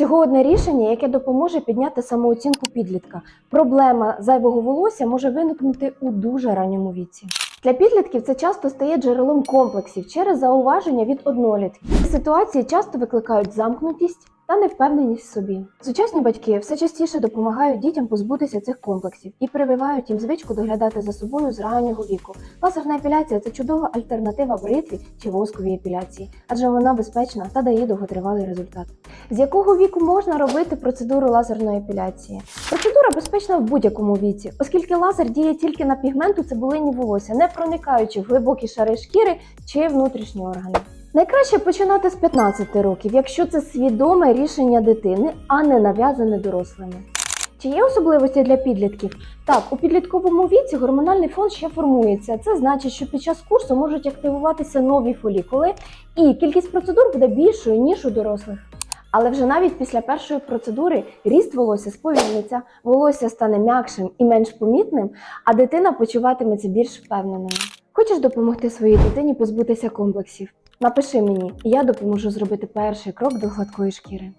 Всього одне рішення, яке допоможе підняти самооцінку підлітка. Проблема зайвого волосся може виникнути у дуже ранньому віці. Для підлітків це часто стає джерелом комплексів через зауваження від однолітків. Ці ситуації часто викликають замкнутість та невпевненість в собі. Сучасні батьки все частіше допомагають дітям позбутися цих комплексів і прививають їм звичку доглядати за собою з раннього віку. Лазерна епіляція це чудова альтернатива бритві чи восковій епіляції, адже вона безпечна та дає довготривалий результат. З якого віку можна робити процедуру лазерної епіляції? Процедура безпечна в будь-якому віці, оскільки лазер діє тільки на пігменту цибулині волосся, не проникаючи в глибокі шари шкіри чи внутрішні органи. Найкраще починати з 15 років, якщо це свідоме рішення дитини, а не нав'язане дорослими. Чи є особливості для підлітків? Так, у підлітковому віці гормональний фон ще формується. Це значить, що під час курсу можуть активуватися нові фолікули, і кількість процедур буде більшою ніж у дорослих. Але вже навіть після першої процедури ріст волосся сповільниться, волосся стане м'якшим і менш помітним, а дитина почуватиметься більш впевненою. Хочеш допомогти своїй дитині позбутися комплексів? Напиши мені, і я допоможу зробити перший крок до гладкої шкіри.